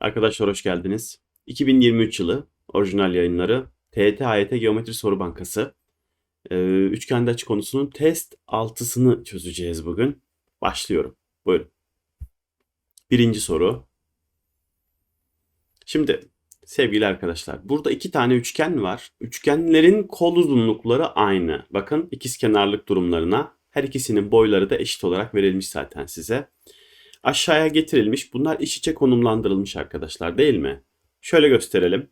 Arkadaşlar hoş geldiniz. 2023 yılı orijinal yayınları TET AYT Geometri Soru Bankası. Ee, üçgende açı konusunun test 6'sını çözeceğiz bugün. Başlıyorum. Buyurun. Birinci soru. Şimdi sevgili arkadaşlar burada iki tane üçgen var. Üçgenlerin kol uzunlukları aynı. Bakın ikizkenarlık durumlarına her ikisinin boyları da eşit olarak verilmiş zaten size aşağıya getirilmiş. Bunlar iç içe konumlandırılmış arkadaşlar değil mi? Şöyle gösterelim.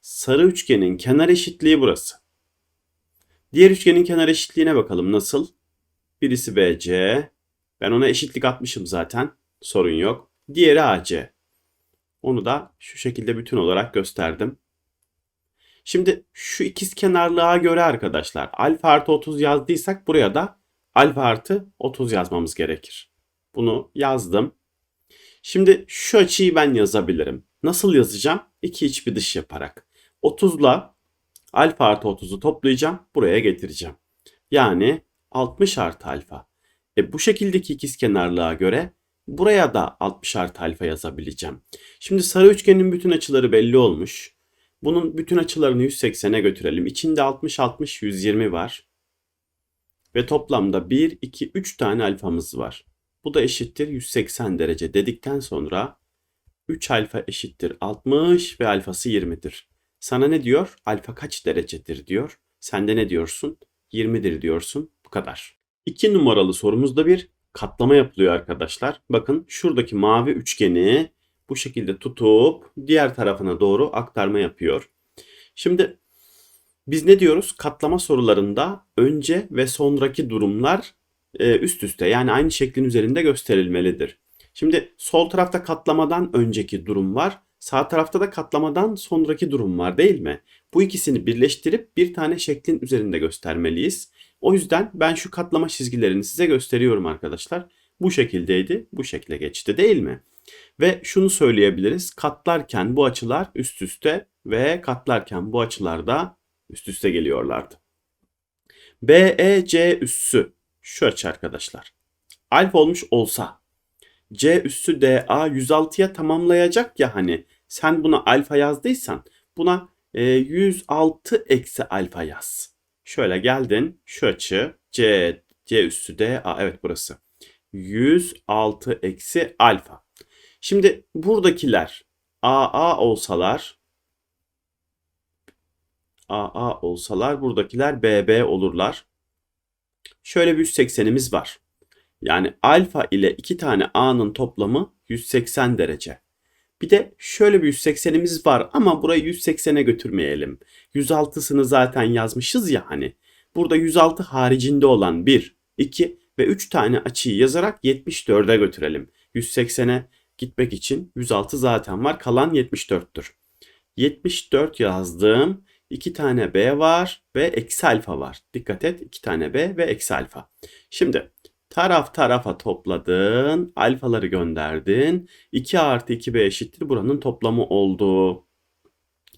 Sarı üçgenin kenar eşitliği burası. Diğer üçgenin kenar eşitliğine bakalım nasıl? Birisi BC. Ben ona eşitlik atmışım zaten. Sorun yok. Diğeri AC. Onu da şu şekilde bütün olarak gösterdim. Şimdi şu ikiz kenarlığa göre arkadaşlar alfa artı 30 yazdıysak buraya da alfa artı 30 yazmamız gerekir. Bunu yazdım. Şimdi şu açıyı ben yazabilirim. Nasıl yazacağım? İki iç bir dış yaparak. 30 ile alfa artı 30'u toplayacağım. Buraya getireceğim. Yani 60 artı alfa. E bu şekildeki ikizkenarlığa göre buraya da 60 artı alfa yazabileceğim. Şimdi sarı üçgenin bütün açıları belli olmuş. Bunun bütün açılarını 180'e götürelim. İçinde 60, 60, 120 var. Ve toplamda 1, 2, 3 tane alfamız var. Bu da eşittir 180 derece dedikten sonra 3 alfa eşittir 60 ve alfası 20'dir. Sana ne diyor? Alfa kaç derecedir diyor. Sen de ne diyorsun? 20'dir diyorsun. Bu kadar. 2 numaralı sorumuzda bir katlama yapılıyor arkadaşlar. Bakın şuradaki mavi üçgeni bu şekilde tutup diğer tarafına doğru aktarma yapıyor. Şimdi biz ne diyoruz? Katlama sorularında önce ve sonraki durumlar üst üste yani aynı şeklin üzerinde gösterilmelidir. Şimdi sol tarafta katlamadan önceki durum var. Sağ tarafta da katlamadan sonraki durum var değil mi? Bu ikisini birleştirip bir tane şeklin üzerinde göstermeliyiz. O yüzden ben şu katlama çizgilerini size gösteriyorum arkadaşlar. Bu şekildeydi, bu şekle geçti değil mi? Ve şunu söyleyebiliriz. Katlarken bu açılar üst üste ve katlarken bu açılar da üst üste geliyorlardı. BEC üssü şu açı arkadaşlar. Alfa olmuş olsa C üssü DA 106'ya tamamlayacak ya hani sen buna alfa yazdıysan buna e, 106 eksi alfa yaz. Şöyle geldin şu açı C, C üssü DA evet burası. 106 eksi alfa. Şimdi buradakiler AA olsalar AA olsalar buradakiler BB olurlar şöyle bir 180'imiz var. Yani alfa ile iki tane a'nın toplamı 180 derece. Bir de şöyle bir 180'imiz var ama burayı 180'e götürmeyelim. 106'sını zaten yazmışız ya hani. Burada 106 haricinde olan 1, 2 ve 3 tane açıyı yazarak 74'e götürelim. 180'e gitmek için 106 zaten var. Kalan 74'tür. 74 yazdım. 2 tane b var ve eksi alfa var. Dikkat et 2 tane b ve eksi alfa. Şimdi taraf tarafa topladın. Alfaları gönderdin. 2 artı 2b eşittir. Buranın toplamı oldu.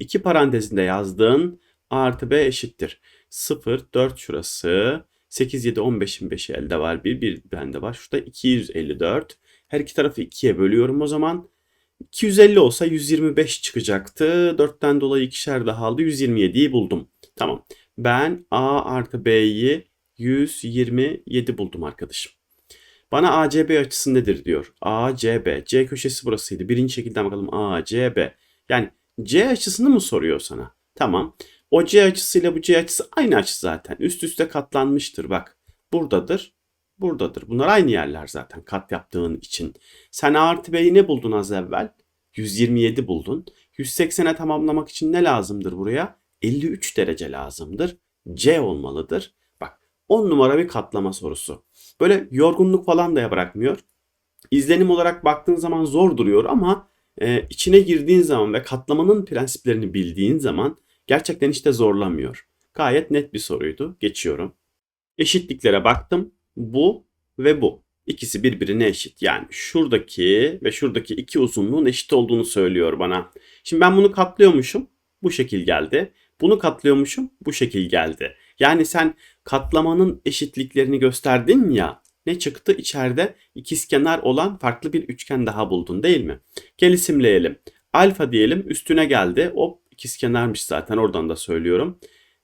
2 parantezinde yazdın. Artı b eşittir. 0, 4 şurası. 8, 7, 15'in 5'i elde var. 1, 1 bende var. Şurada 254. Her iki tarafı 2'ye bölüyorum o zaman. 250 olsa 125 çıkacaktı. 4'ten dolayı ikişer daha aldı. 127'yi buldum. Tamam. Ben A artı B'yi 127 buldum arkadaşım. Bana ACB açısı nedir diyor. ACB. C köşesi burasıydı. Birinci şekilden bakalım. ACB. Yani C açısını mı soruyor sana? Tamam. O C açısıyla bu C açısı aynı açı zaten. Üst üste katlanmıştır bak. Buradadır buradadır. Bunlar aynı yerler zaten kat yaptığın için. Sen A artı B'yi ne buldun az evvel? 127 buldun. 180'e tamamlamak için ne lazımdır buraya? 53 derece lazımdır. C olmalıdır. Bak 10 numara bir katlama sorusu. Böyle yorgunluk falan da bırakmıyor. İzlenim olarak baktığın zaman zor duruyor ama e, içine girdiğin zaman ve katlamanın prensiplerini bildiğin zaman gerçekten işte zorlamıyor. Gayet net bir soruydu. Geçiyorum. Eşitliklere baktım bu ve bu. İkisi birbirine eşit. Yani şuradaki ve şuradaki iki uzunluğun eşit olduğunu söylüyor bana. Şimdi ben bunu katlıyormuşum. Bu şekil geldi. Bunu katlıyormuşum. Bu şekil geldi. Yani sen katlamanın eşitliklerini gösterdin ya. Ne çıktı? İçeride ikizkenar olan farklı bir üçgen daha buldun değil mi? Gel isimleyelim. Alfa diyelim üstüne geldi. O ikizkenarmış zaten oradan da söylüyorum.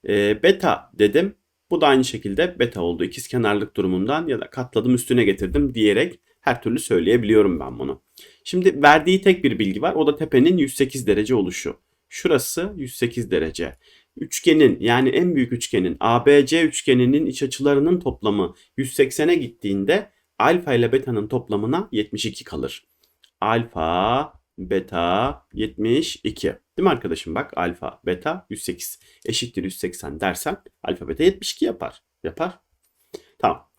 E, beta dedim. Bu da aynı şekilde beta oldu. İkizkenarlık durumundan ya da katladım üstüne getirdim diyerek her türlü söyleyebiliyorum ben bunu. Şimdi verdiği tek bir bilgi var. O da tepenin 108 derece oluşu. Şurası 108 derece. Üçgenin yani en büyük üçgenin ABC üçgeninin iç açılarının toplamı 180'e gittiğinde alfa ile beta'nın toplamına 72 kalır. Alfa, beta 72. Değil mi arkadaşım? Bak alfa, beta 108 eşittir 180 dersen alfa, beta 72 yapar. Yapar. Tamam.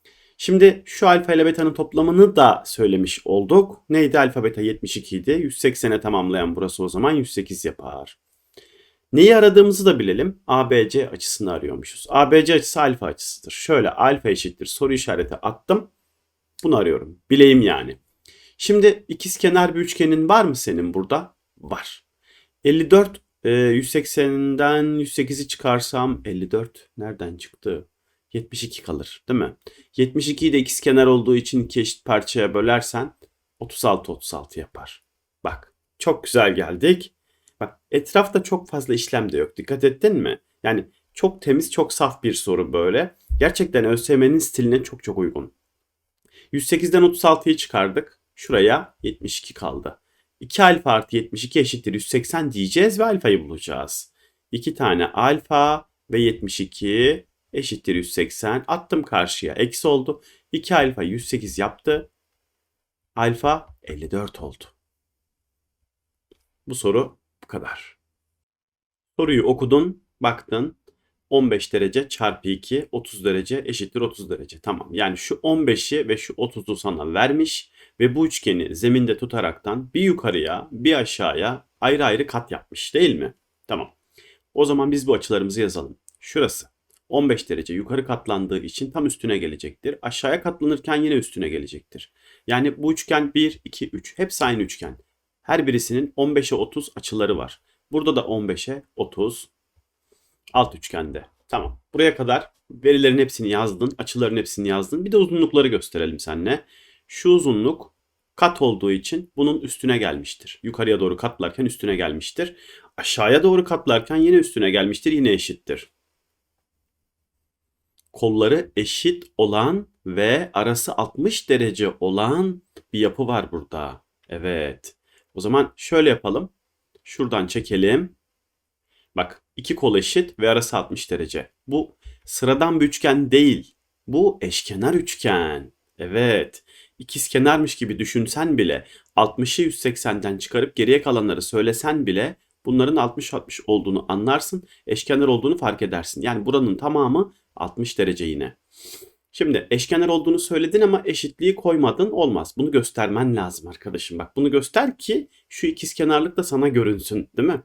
Şimdi şu alfa ile beta'nın toplamını da söylemiş olduk. Neydi? Alfa beta 72 idi. 180'e tamamlayan burası o zaman 108 yapar. Neyi aradığımızı da bilelim. ABC açısını arıyormuşuz. ABC açısı alfa açısıdır. Şöyle alfa eşittir soru işareti attım. Bunu arıyorum. Bileyim yani. Şimdi ikizkenar bir üçgenin var mı senin burada? Var. 54 e, 180'den 108'i çıkarsam 54 nereden çıktı? 72 kalır değil mi? 72'yi de ikizkenar olduğu için iki eşit parçaya bölersen 36 36 yapar. Bak çok güzel geldik. Bak etrafta çok fazla işlem de yok. Dikkat ettin mi? Yani çok temiz, çok saf bir soru böyle. Gerçekten ÖSYM'nin stiline çok çok uygun. 108'den 36'yı çıkardık. Şuraya 72 kaldı. 2 alfa artı 72 eşittir 180 diyeceğiz ve alfayı bulacağız. 2 tane alfa ve 72 eşittir 180. Attım karşıya. Eksi oldu. 2 alfa 108 yaptı. Alfa 54 oldu. Bu soru bu kadar. Soruyu okudun, baktın. 15 derece çarpı 2 30 derece eşittir 30 derece. Tamam. Yani şu 15'i ve şu 30'u sana vermiş ve bu üçgeni zeminde tutaraktan bir yukarıya bir aşağıya ayrı ayrı kat yapmış değil mi? Tamam. O zaman biz bu açılarımızı yazalım. Şurası 15 derece yukarı katlandığı için tam üstüne gelecektir. Aşağıya katlanırken yine üstüne gelecektir. Yani bu üçgen 1, 2, 3 hepsi aynı üçgen. Her birisinin 15'e 30 açıları var. Burada da 15'e 30 alt üçgende. Tamam. Buraya kadar verilerin hepsini yazdın, açıların hepsini yazdın. Bir de uzunlukları gösterelim seninle. Şu uzunluk kat olduğu için bunun üstüne gelmiştir. Yukarıya doğru katlarken üstüne gelmiştir. Aşağıya doğru katlarken yine üstüne gelmiştir, yine eşittir. Kolları eşit olan ve arası 60 derece olan bir yapı var burada. Evet. O zaman şöyle yapalım. Şuradan çekelim. Bak iki kol eşit ve arası 60 derece. Bu sıradan bir üçgen değil. Bu eşkenar üçgen. Evet. İkizkenarmış gibi düşünsen bile 60'ı 180'den çıkarıp geriye kalanları söylesen bile bunların 60-60 olduğunu anlarsın. Eşkenar olduğunu fark edersin. Yani buranın tamamı 60 derece yine. Şimdi eşkenar olduğunu söyledin ama eşitliği koymadın olmaz. Bunu göstermen lazım arkadaşım. Bak bunu göster ki şu ikizkenarlık da sana görünsün değil mi?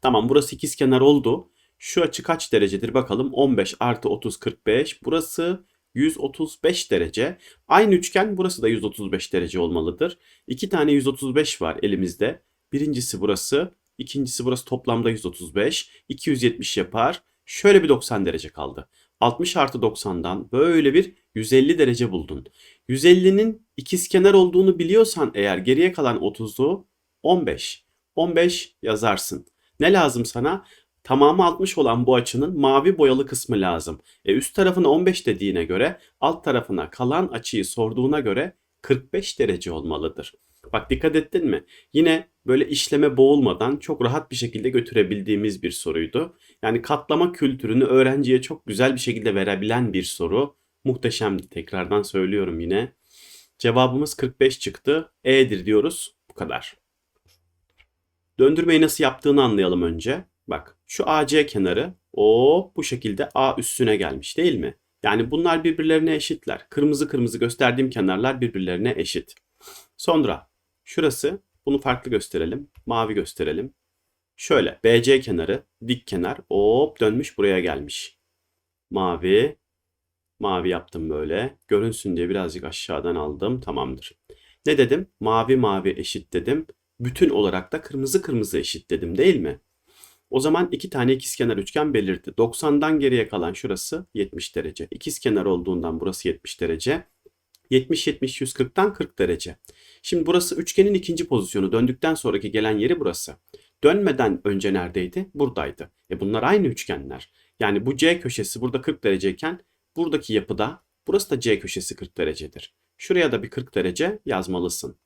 Tamam burası ikizkenar oldu. Şu açı kaç derecedir bakalım. 15 artı 30 45. Burası 135 derece. Aynı üçgen burası da 135 derece olmalıdır. İki tane 135 var elimizde. Birincisi burası. ikincisi burası toplamda 135. 270 yapar. Şöyle bir 90 derece kaldı. 60 artı 90'dan böyle bir 150 derece buldun. 150'nin ikizkenar olduğunu biliyorsan eğer geriye kalan 30'u 15. 15 yazarsın. Ne lazım sana? Tamamı 60 olan bu açının mavi boyalı kısmı lazım. E üst tarafına 15 dediğine göre alt tarafına kalan açıyı sorduğuna göre 45 derece olmalıdır. Bak dikkat ettin mi? Yine böyle işleme boğulmadan çok rahat bir şekilde götürebildiğimiz bir soruydu. Yani katlama kültürünü öğrenciye çok güzel bir şekilde verebilen bir soru. Muhteşemdi tekrardan söylüyorum yine. Cevabımız 45 çıktı. E'dir diyoruz. Bu kadar. Döndürmeyi nasıl yaptığını anlayalım önce. Bak şu AC kenarı o bu şekilde A üstüne gelmiş değil mi? Yani bunlar birbirlerine eşitler. Kırmızı kırmızı gösterdiğim kenarlar birbirlerine eşit. Sonra şurası bunu farklı gösterelim. Mavi gösterelim. Şöyle BC kenarı dik kenar hop dönmüş buraya gelmiş. Mavi mavi yaptım böyle. Görünsün diye birazcık aşağıdan aldım. Tamamdır. Ne dedim? Mavi mavi eşit dedim. Bütün olarak da kırmızı kırmızı eşit dedim değil mi? O zaman iki tane ikizkenar üçgen belirdi. 90'dan geriye kalan şurası 70 derece. İkizkenar olduğundan burası 70 derece. 70 70 140'tan 40 derece. Şimdi burası üçgenin ikinci pozisyonu. Döndükten sonraki gelen yeri burası. Dönmeden önce neredeydi? Buradaydı. E bunlar aynı üçgenler. Yani bu C köşesi burada 40 dereceyken buradaki yapıda burası da C köşesi 40 derecedir. Şuraya da bir 40 derece yazmalısın.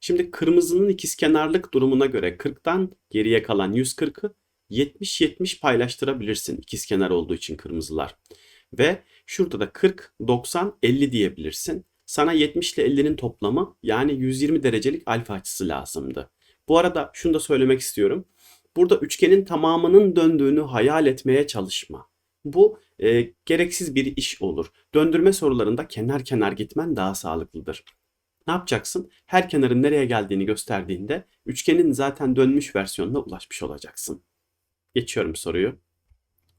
Şimdi kırmızının ikizkenarlık durumuna göre 40'tan geriye kalan 140'ı 70-70 paylaştırabilirsin ikizkenar olduğu için kırmızılar. Ve şurada da 40, 90, 50 diyebilirsin. Sana 70 ile 50'nin toplamı yani 120 derecelik alfa açısı lazımdı. Bu arada şunu da söylemek istiyorum. Burada üçgenin tamamının döndüğünü hayal etmeye çalışma. Bu e, gereksiz bir iş olur. Döndürme sorularında kenar kenar gitmen daha sağlıklıdır. Ne yapacaksın? Her kenarın nereye geldiğini gösterdiğinde üçgenin zaten dönmüş versiyonuna ulaşmış olacaksın. Geçiyorum soruyu.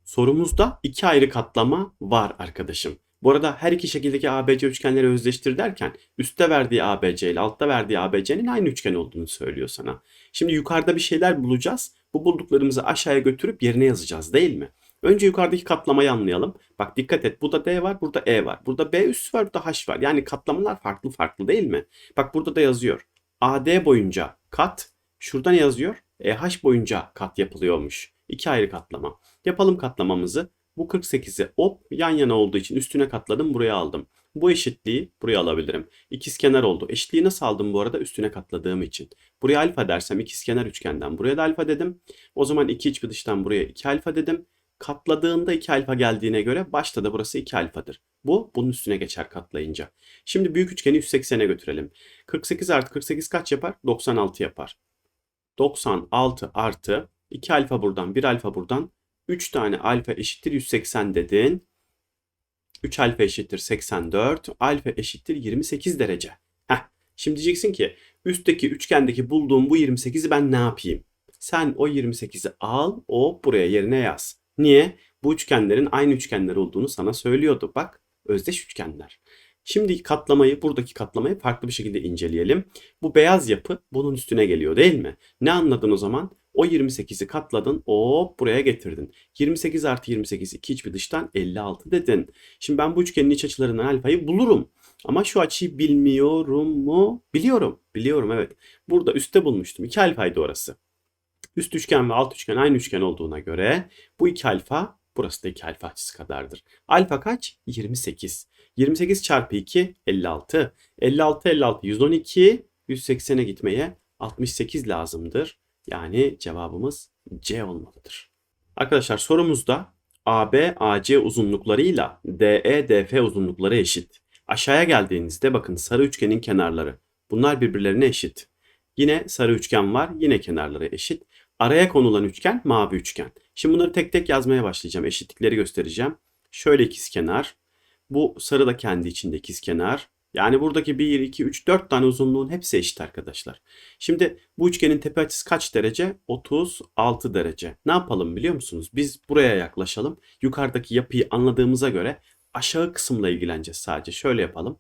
Sorumuzda iki ayrı katlama var arkadaşım. Bu arada her iki şekildeki ABC üçgenleri özdeştir derken üstte verdiği ABC ile altta verdiği ABC'nin aynı üçgen olduğunu söylüyor sana. Şimdi yukarıda bir şeyler bulacağız. Bu bulduklarımızı aşağıya götürüp yerine yazacağız değil mi? Önce yukarıdaki katlamayı anlayalım. Bak dikkat et. Burada D var, burada E var. Burada B üssü var, burada H var. Yani katlamalar farklı farklı değil mi? Bak burada da yazıyor. AD boyunca kat. Şuradan yazıyor. EH boyunca kat yapılıyormuş. İki ayrı katlama. Yapalım katlamamızı. Bu 48'i hop yan yana olduğu için üstüne katladım buraya aldım. Bu eşitliği buraya alabilirim. İkizkenar oldu. Eşitliği nasıl aldım bu arada? Üstüne katladığım için. Buraya alfa dersem ikizkenar üçgenden buraya da alfa dedim. O zaman 2 iç bir dıştan buraya 2 alfa dedim. Katladığında 2 alfa geldiğine göre başta da burası 2 alfadır. Bu bunun üstüne geçer katlayınca. Şimdi büyük üçgeni 180'e götürelim. 48 artı 48 kaç yapar? 96 yapar. 96 artı 2 alfa buradan 1 alfa buradan 3 tane alfa eşittir 180 dedin. 3 alfa eşittir 84. Alfa eşittir 28 derece. Heh. Şimdi diyeceksin ki üstteki üçgendeki bulduğum bu 28'i ben ne yapayım? Sen o 28'i al, o buraya yerine yaz. Niye? Bu üçgenlerin aynı üçgenler olduğunu sana söylüyordu. Bak, özdeş üçgenler. Şimdi katlamayı, buradaki katlamayı farklı bir şekilde inceleyelim. Bu beyaz yapı bunun üstüne geliyor değil mi? Ne anladın o zaman? O 28'i katladın. Hop buraya getirdin. 28 artı 28 2 iç bir dıştan 56 dedin. Şimdi ben bu üçgenin iç açılarından alfayı bulurum. Ama şu açıyı bilmiyorum mu? Biliyorum. Biliyorum evet. Burada üstte bulmuştum. 2 alfaydı orası. Üst üçgen ve alt üçgen aynı üçgen olduğuna göre bu 2 alfa burası da 2 alfa açısı kadardır. Alfa kaç? 28. 28 çarpı 2 56. 56 56 112 180'e gitmeye 68 lazımdır. Yani cevabımız C olmalıdır. Arkadaşlar sorumuzda AB, AC uzunluklarıyla DE, DF uzunlukları eşit. Aşağıya geldiğinizde bakın sarı üçgenin kenarları. Bunlar birbirlerine eşit. Yine sarı üçgen var, yine kenarları eşit. Araya konulan üçgen mavi üçgen. Şimdi bunları tek tek yazmaya başlayacağım. Eşitlikleri göstereceğim. Şöyle ikiz kenar. Bu sarı da kendi içinde ikiz kenar. Yani buradaki 1, 2, 3, 4 tane uzunluğun hepsi eşit arkadaşlar. Şimdi bu üçgenin tepe açısı kaç derece? 36 derece. Ne yapalım biliyor musunuz? Biz buraya yaklaşalım. Yukarıdaki yapıyı anladığımıza göre aşağı kısımla ilgileneceğiz sadece. Şöyle yapalım.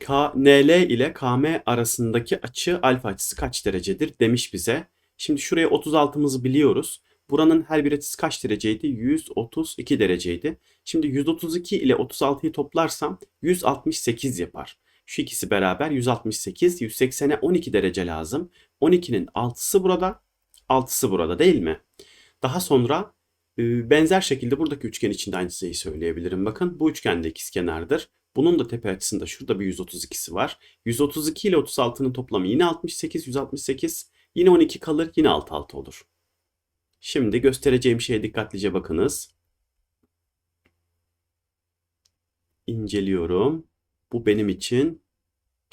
KNL ile KM arasındaki açı alfa açısı kaç derecedir demiş bize. Şimdi şuraya 36'mızı biliyoruz. Buranın her bir açısı kaç dereceydi? 132 dereceydi. Şimdi 132 ile 36'yı toplarsam 168 yapar. Şu ikisi beraber 168, 180'e 12 derece lazım. 12'nin 6'sı burada, 6'sı burada değil mi? Daha sonra e, benzer şekilde buradaki üçgen için de aynı şeyi söyleyebilirim. Bakın bu üçgen de ikizkenardır. Bunun da tepe açısında şurada bir 132'si var. 132 ile 36'nın toplamı yine 68, 168. Yine 12 kalır, yine 6 6 olur. Şimdi göstereceğim şeye dikkatlice bakınız. İnceliyorum. Bu benim için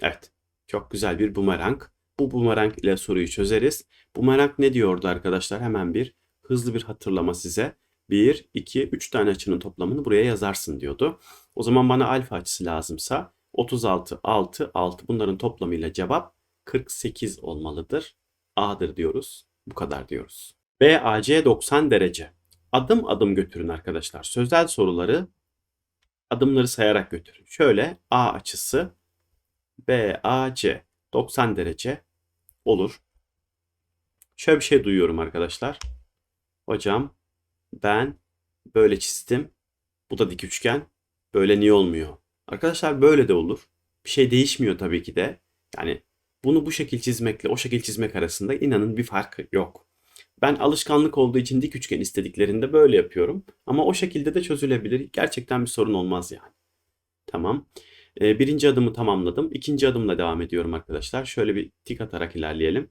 evet çok güzel bir bumerang. Bu bumerang ile soruyu çözeriz. Bumerang ne diyordu arkadaşlar? Hemen bir hızlı bir hatırlama size. 1, 2, 3 tane açının toplamını buraya yazarsın diyordu. O zaman bana alfa açısı lazımsa 36, 6, 6 bunların toplamıyla cevap 48 olmalıdır. A'dır diyoruz. Bu kadar diyoruz. BAC 90 derece. Adım adım götürün arkadaşlar. Sözel soruları adımları sayarak götürün. Şöyle A açısı BAC 90 derece olur. Şöyle bir şey duyuyorum arkadaşlar. Hocam ben böyle çizdim. Bu da dik üçgen. Böyle niye olmuyor? Arkadaşlar böyle de olur. Bir şey değişmiyor tabii ki de. Yani bunu bu şekil çizmekle o şekil çizmek arasında inanın bir fark yok. Ben alışkanlık olduğu için dik üçgen istediklerinde böyle yapıyorum. Ama o şekilde de çözülebilir. Gerçekten bir sorun olmaz yani. Tamam. Ee, birinci adımı tamamladım. İkinci adımla devam ediyorum arkadaşlar. Şöyle bir tik atarak ilerleyelim.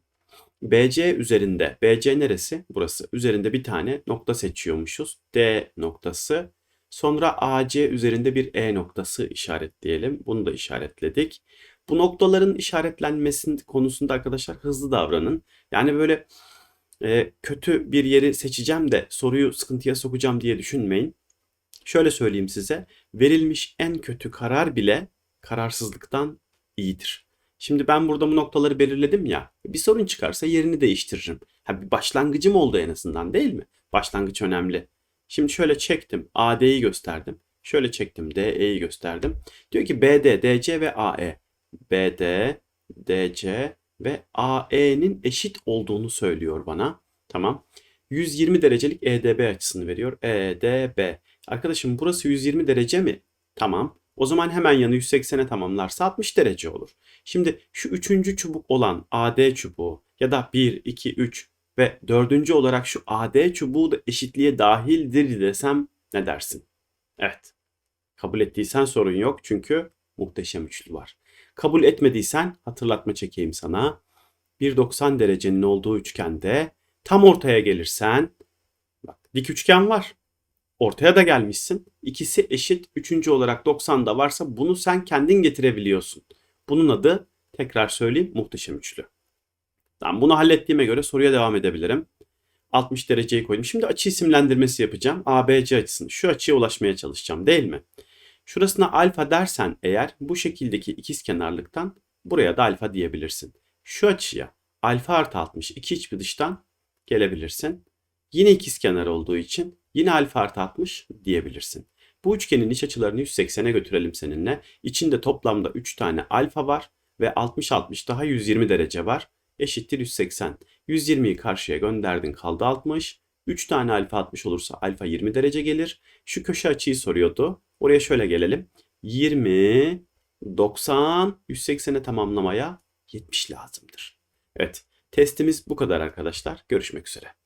BC üzerinde, BC neresi? Burası. Üzerinde bir tane nokta seçiyormuşuz. D noktası. Sonra AC üzerinde bir E noktası işaretleyelim. Bunu da işaretledik. Bu noktaların işaretlenmesinin konusunda arkadaşlar hızlı davranın. Yani böyle e, kötü bir yeri seçeceğim de soruyu sıkıntıya sokacağım diye düşünmeyin. Şöyle söyleyeyim size. Verilmiş en kötü karar bile kararsızlıktan iyidir. Şimdi ben burada bu noktaları belirledim ya. Bir sorun çıkarsa yerini değiştiririm. Ha, bir başlangıcım oldu en azından değil mi? Başlangıç önemli. Şimdi şöyle çektim. AD'yi gösterdim. Şöyle çektim. DE'yi gösterdim. Diyor ki BD, DC ve AE. BD, DC ve AE'nin eşit olduğunu söylüyor bana. Tamam. 120 derecelik EDB açısını veriyor. EDB. Arkadaşım burası 120 derece mi? Tamam. O zaman hemen yanı 180'e tamamlarsa 60 derece olur. Şimdi şu üçüncü çubuk olan AD çubuğu ya da 1, 2, 3 ve dördüncü olarak şu AD çubuğu da eşitliğe dahildir desem ne dersin? Evet. Kabul ettiysen sorun yok çünkü muhteşem üçlü var. Kabul etmediysen hatırlatma çekeyim sana. 1.90 derecenin olduğu üçgende tam ortaya gelirsen bak dik üçgen var. Ortaya da gelmişsin. İkisi eşit. Üçüncü olarak 90 da varsa bunu sen kendin getirebiliyorsun. Bunun adı tekrar söyleyeyim muhteşem üçlü. Tamam bunu hallettiğime göre soruya devam edebilirim. 60 dereceyi koydum. Şimdi açı isimlendirmesi yapacağım. ABC açısını. Şu açıya ulaşmaya çalışacağım değil mi? Şurasına alfa dersen eğer bu şekildeki ikizkenarlıktan buraya da alfa diyebilirsin. Şu açıya alfa artı 60 iki iç bir dıştan gelebilirsin. Yine ikizkenar olduğu için yine alfa artı 60 diyebilirsin. Bu üçgenin iç açılarını 180'e götürelim seninle. İçinde toplamda 3 tane alfa var ve 60-60 daha 120 derece var. Eşittir 180. 120'yi karşıya gönderdin kaldı 60. 3 tane alfa 60 olursa alfa 20 derece gelir. Şu köşe açıyı soruyordu. Oraya şöyle gelelim. 20, 90, 180'e tamamlamaya 70 lazımdır. Evet testimiz bu kadar arkadaşlar. Görüşmek üzere.